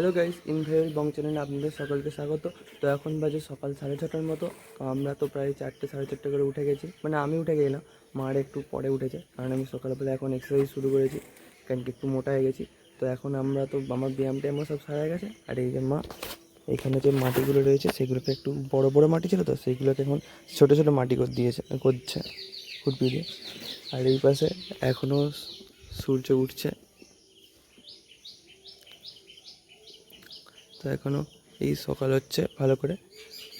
Hello guys ইনভেল বং চ্যানেলে আপনাদের সকলকে স্বাগত। তো এখন বাজে সকাল সাড়ে ছটার মতো। তো আমরা তো প্রায় চারটে, সাড়ে চারটে করে উঠে গেছি। মানে আমি উঠে গেলাম মার একটু পরে উঠেছে। কারণ আমি সকালবেলা এখন এক্সারসাইজ শুরু করেছি, কারণ একটু মোটা হয়ে গেছি। তো এখন আমরা তো আমার ব্যায়াম ট্যায়ামও সব সারা গেছে। আর এই যে মা এখানে যে মাটিগুলো রয়েছে, সেগুলোকে একটু বড় বড় মাটি ছিল তো, সেইগুলোকে এখন ছোটো ছোটো মাটি করে দিয়েছে, করছে খুরপি দিয়ে। আর এই পাশে এখনও সূর্য উঠছে। তো এখনও এই সকাল হচ্ছে ভালো করে।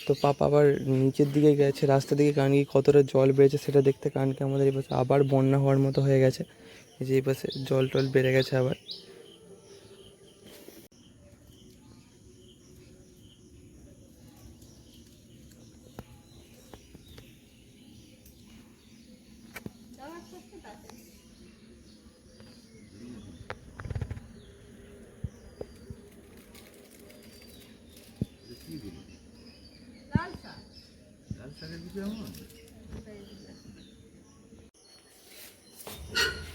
তো পাপা আবার নিচের দিকে গেছে রাস্তা দিকে, কারণ কি কতটা জল বেড়েছে সেটা দেখতে, কারণ কি আমাদের এই পাশে আবার বন্যা হওয়ার মতো হয়ে গেছে। যে এই পাশে জল টল বেড়ে গেছে আবার।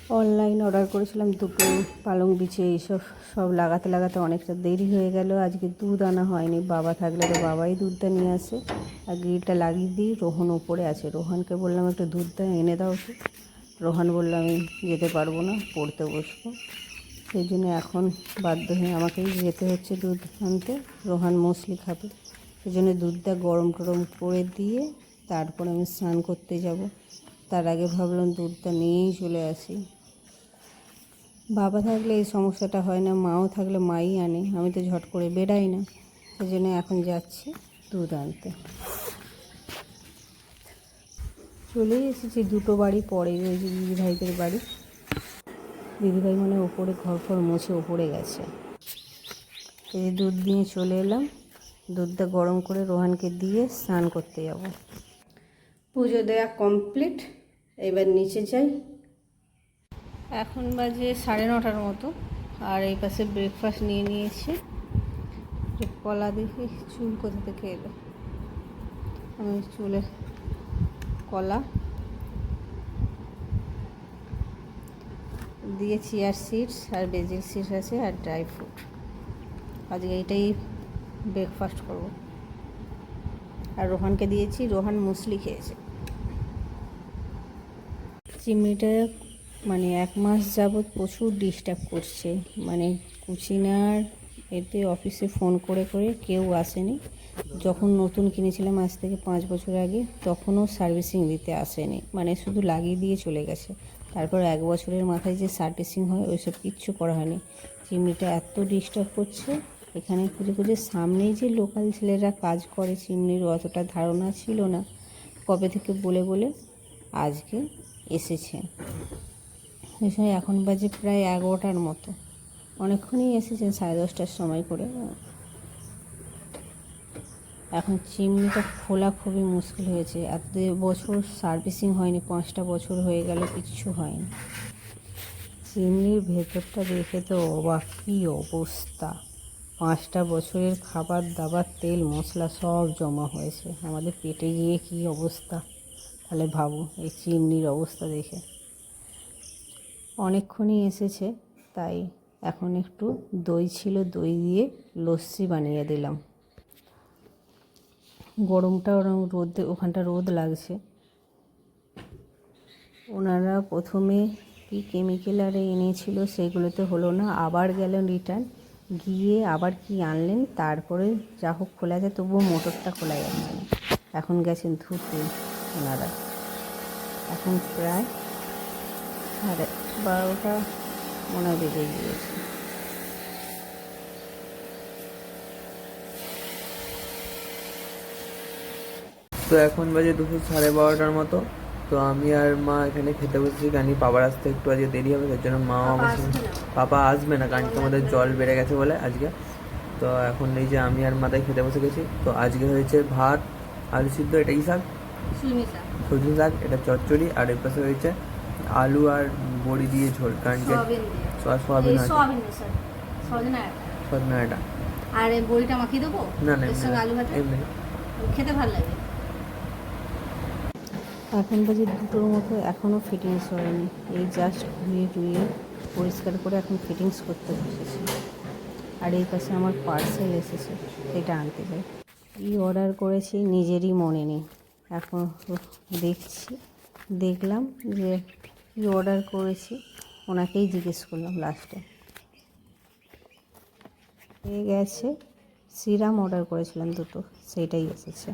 অনলাইন অর্ডার করেছিলাম দুটো পালং বিছে এইসব, সব লাগাতে লাগাতে অনেকটা দেরি হয়ে গেল। আজকে দুধ আনা হয়নি, বাবা থাকলে তো বাবাই দুধটা নিয়ে আসে। আর গ্রিলটা লাগিয়ে দিই, রোহন ওপরে আছে। রোহনকে বললাম, একটু দুধটা এনে দাও তো। রোহন বলল, আমি যেতে পারব না, পড়তে বসবো। সেই জন্য এখন বাধ্য হয়ে আমাকেই যেতে হচ্ছে দুধ আনতে। রোহান মুসলি খাবে। সেই জন্য দুধটা গরম টরম করে দিয়ে তারপর আমি স্নান করতে যাব। তার আগে ভাবলাম দুধটা নিয়েই চলে আসি। বাবা থাকলে এই সমস্যাটা হয় না, মাও থাকলে মাই আনে, আমি তো ঝট করে বেরাই না। সেই জন্য এখন যাচ্ছি দুধ আনতে। চলেই এসেছি দুটো বাড়ি, পরে যে দিদিভাইদের বাড়ি। দিদিভাই মানে ওপরে ঘর ফর মুছে ওপরে গেছে। এই দুধ নিয়ে চলে এলাম। দুধটা গরম করে রোহানকে দিয়ে স্নান করতে যাব। পুজো দেওয়া কমপ্লিট এবার নিচে যাই। এখন বাজে সাড়ে নটার মতো আর এই পাশে ব্রেকফাস্ট নিয়ে নিয়েছি। কলা দেখি চুল কোথা থেকে এলো? আমি চুলে কলা দিয়ে চিয়ার সিডস আর বেজিক সিডস আছে আর ড্রাই ফ্রুট আজকে এইটাই ব্রেকফাস্ট করব। আর রোহানকে দিয়েছি, রোহান মুসলি খেয়েছে। চিমনিটা মানে এক মাস যাবৎ প্রচুর ডিস্টার্ব করছে। মানে কুচিনার এতে অফিসে ফোন করে করে কেউ আসেনি। যখন নতুন কিনেছিলাম আজ থেকে পাঁচ বছর আগে, তখনও সার্ভিসিং দিতে আসেনি। মানে শুধু লাগিয়ে দিয়ে চলে গেছে। তারপর এক বছরের মাথায় যে সার্ভিসিং হয়, ওইসব কিচ্ছু করা হয়নি। চিমনিটা এত ডিস্টার্ব করছে এখানে খুঁজে খুঁজে সামনেই যে লোকাল ছেলেরা কাজ করে চিমনির অতটা ধারণা ছিল না। কবে থেকে বলে বলে আজকে এসেছে। এই সময় এখন বাজে প্রায় এগারোটার মতো। অনেকক্ষণই এসেছেন, সাড়ে দশটার সময় করে। এখন চিমনিটা খোলা খুবই মুশকিল হয়েছে। এত বছর সার্ভিসিং হয়নি, পাঁচটা বছর হয়ে গেল, কিচ্ছু হয়নি। চিমনির ভেতরটা দেখে তো অবাক, কী অবস্থা। পাঁচটা বছরের খাবার, দাবার, তেল, মশলা সব জমা হয়েছে। আমাদের পেটে গিয়ে কী অবস্থা? তাহলে ভাবো, এই চিমনির অবস্থা দেখে। অনেকক্ষণই এসেছে, তাই এখন একটু দই ছিল, দই দিয়ে লস্যি বানিয়ে দিলাম। গরমটা ওরম রোদে, ওখানটা রোদ লাগছে। ওনারা প্রথমে কি কেমিক্যাল আরে এনেছিল সেগুলোতে হলো না, আবার গেলেন রিটার্ন গিয়ে আবার কি আনলেন? তারপরে যা হোক খোলা যায়, তবুও মোটরটা খোলা যাচ্ছে না এখন গেছেন ধুতে ওনারা। এখন প্রায় সাড়ে বারোটা মনে বেজে গিয়েছে। তো এখন বাজে দুপুর সাড়ে বারোটার মতো। তো আমি আর মা এখানে খেতে বসেছি কারণ বাবার আসতে একটু আজকে দেরি হবে তার জন্য মা আমার পাপা আসবে না কারণ কি আমাদের জল বেড়ে গেছে বলে আজকে। তো এখন এই যে আমি আর মাথায় খেতে বসে গেছি। তো আজকে হয়েছে ভাত আলু সিদ্ধ এটা কি শাক? সজনে শাক। এটা চচ্চড়ি আর এর পাশে হয়েছে আলু আর বড়ি দিয়ে ঝোল কারণ কি সয়া সোয়াবিন সজনা এটা আর বড়িটা মাখিয়ে দেবো? না না এর সঙ্গে আলু ভাজা? এমনি। খেতে ভালো লাগে। এখন বাজে দুটোর মতো এখনও ফিটিংস হয়নি। এই জাস্ট ধুয়ে ধুয়ে পরিষ্কার করে এখন ফিটিংস করতে বসেছি। আর এই পাশে আমার পার্সেল এসেছে সেটা আনতে যাই। কী অর্ডার করেছি, নিজেরই মনে নেই। এখন দেখছি, দেখলাম যে কী অর্ডার করেছি, ওনাকেই জিজ্ঞেস করলাম লাস্টে পেয়ে গেছে সিরাম অর্ডার করেছিলাম দুটো, সেইটাই এসেছে।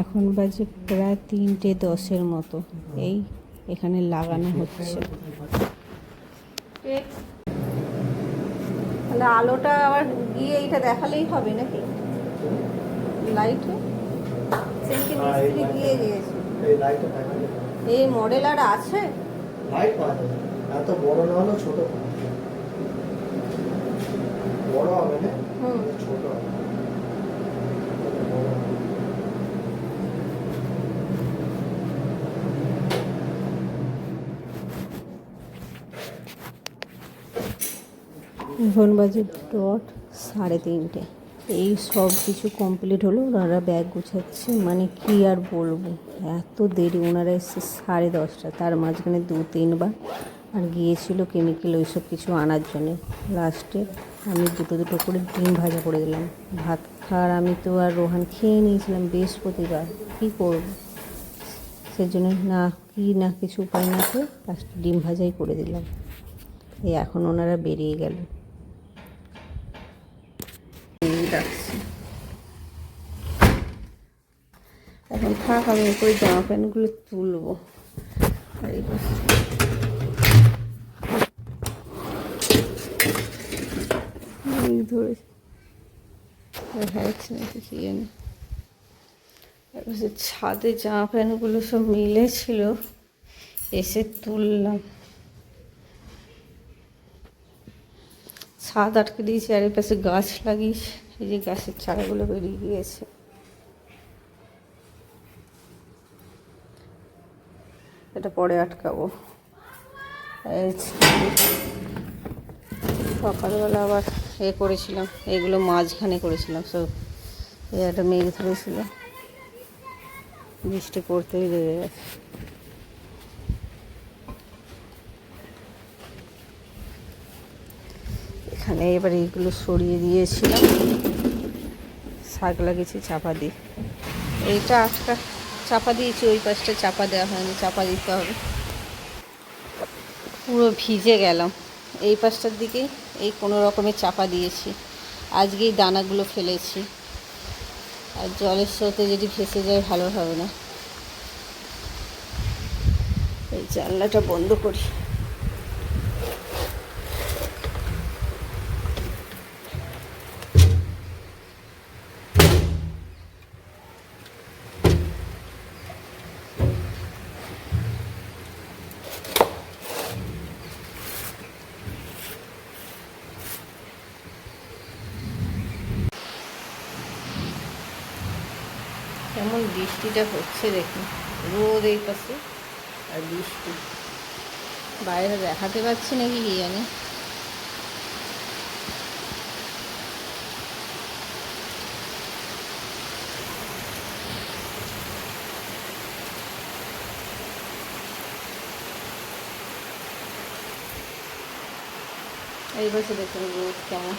এখন বাজে প্রায় তিনটে দশের মতো। এই এখানে লাগানো হচ্ছে। তাহলে আলোটা আবার গিয়ে এইটা দেখালেই হবে নাকি? লাইট সেদিকে মিস্ত্রি গিয়ে গিয়েছে। এই মডেল আর আছে? লাইট পাওয়া যাবে। এত বড় না হলেও ছোট বড় হবে না? হুম। ছোট হবে। এখন বাজে ডট সাড়ে তিনটে। এই সব কিছু কমপ্লিট হলো, ওনারা ব্যাগ গুছাচ্ছে। মানে কি আর বলব? এত দেরি, ওনারা এসছে সাড়ে দশটা, তার মাঝখানে দু তিনবার। আর গিয়েছিল কেমিক্যাল ওই সব কিছু আনার জন্যে। লাস্টে আমি দুটো দুটো করে ডিম ভাজা করে দিলাম। ভাত খাওয়ার আমি তো আর রোহান খেয়ে নিয়েছিলাম বৃহস্পতিবার, কী করব? সেজন্য না কি না কিছু উপায় না করে লাস্টে ডিম ভাজাই করে দিলাম। এই এখন ওনারা বেরিয়ে গেল এই রাখছি থাক আমি করে জামা প্যান্টগুলো তুলবো। আর এই ধরে। দেখা যাচ্ছে কি জানি। ছাদে জামা প্যান্টগুলো সব মিলেছিল, এসে তুললাম। ছাদ আটকে দিয়েছি, আর এর পাশে গাছ লাগিয়েছি, এই যে গাছের চারাগুলো বেরিয়ে গিয়েছে। এটা পরে আটকাবো। সকালবেলা আবার এ করেছিলাম, এগুলো মাঝখানে করেছিলাম, সব এ একটা মেঘ ধরেছিল। বৃষ্টি পড়তেই লেগে গেছে। এখানে এবার এইগুলো সরিয়ে দিয়েছিলাম। শাক লাগিয়েছি, চাপা দিয়ে। এইটা আটকা চাপা দিয়েছি, ওই পাশটা চাপা দেওয়া হয়নি, চাপা দিতে হবে। পুরো ভিজে গেলাম। এই পাশটার দিকে এই কোনো রকমের চাপা দিয়েছি। আজকেই দানাগুলো ফেলেছি। আর জলের স্রোতে যদি ভেসে যায়, ভালো হবে না। এই জানলাটা বন্ধ করি। কেমন বৃষ্টিটা হচ্ছে দেখুন। রোদ এই পাশে আর বৃষ্টি। বাইরে দেখাতে পাচ্ছি নাকি কি জানি। এই পাশে দেখুন রোদ কেমন।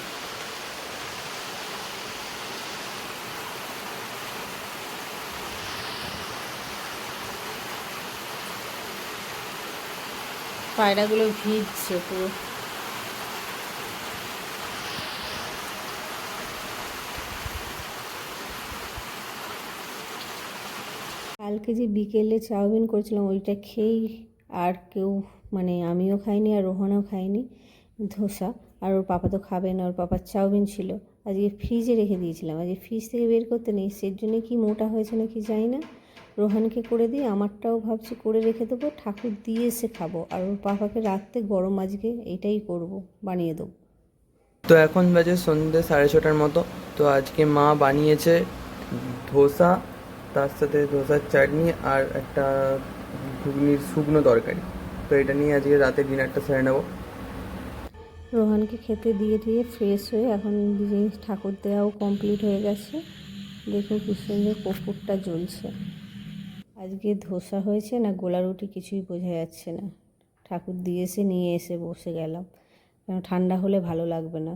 পায়রাগুলো ভিজছে পুরো। কালকে যে বিকেলে চাউমিন করেছিলাম, ওইটা খেয়েই আর কেউ মানে আমিও খাইনি আর রোহনও খাইনি, ধোসা। আর ওর পাপা তো খাবে না, ওর পাপার চাউমিন ছিল। আজকে ফ্রিজে রেখে দিয়েছিলাম। আজকে ফ্রিজ থেকে বের করতে নেই সের জন্য কি মোটা হয়েছে নাকি জানি না। রোহানকে করে দিই আমারটাও ভাবছি করে রেখে দেবো ঠাকুর দিয়ে এসে খাব। আর ওর পাপাকে রাখতে গরম আজকে এটাই করব বানিয়ে দেবো। তো এখন বাজে সন্ধ্যে সাড়ে ছটার মতো। তো আজকে মা বানিয়েছে ধোসা তার সাথে ধোসার চাটনি আর একটা ঘুগনির শুকনো তরকারি। তো এটা নিয়ে আজকে রাতে ডিনারটা সেরে নেব। রোহানকে খেতে দিয়ে দিয়ে ফ্রেশ হয়ে এখন যে ঠাকুর দেওয়াও কমপ্লিট হয়ে গেছে। দেখুন কি সুন্দর কপুরটা জ্বলছে। আজকে ধোসা হয়েছে না গোলা রুটি কিছুই বোঝা যাচ্ছে না। ঠাকুর দিয়েছে নিয়ে এসে বসে গেলাম। কেন ঠান্ডা হলে ভালো লাগবে না।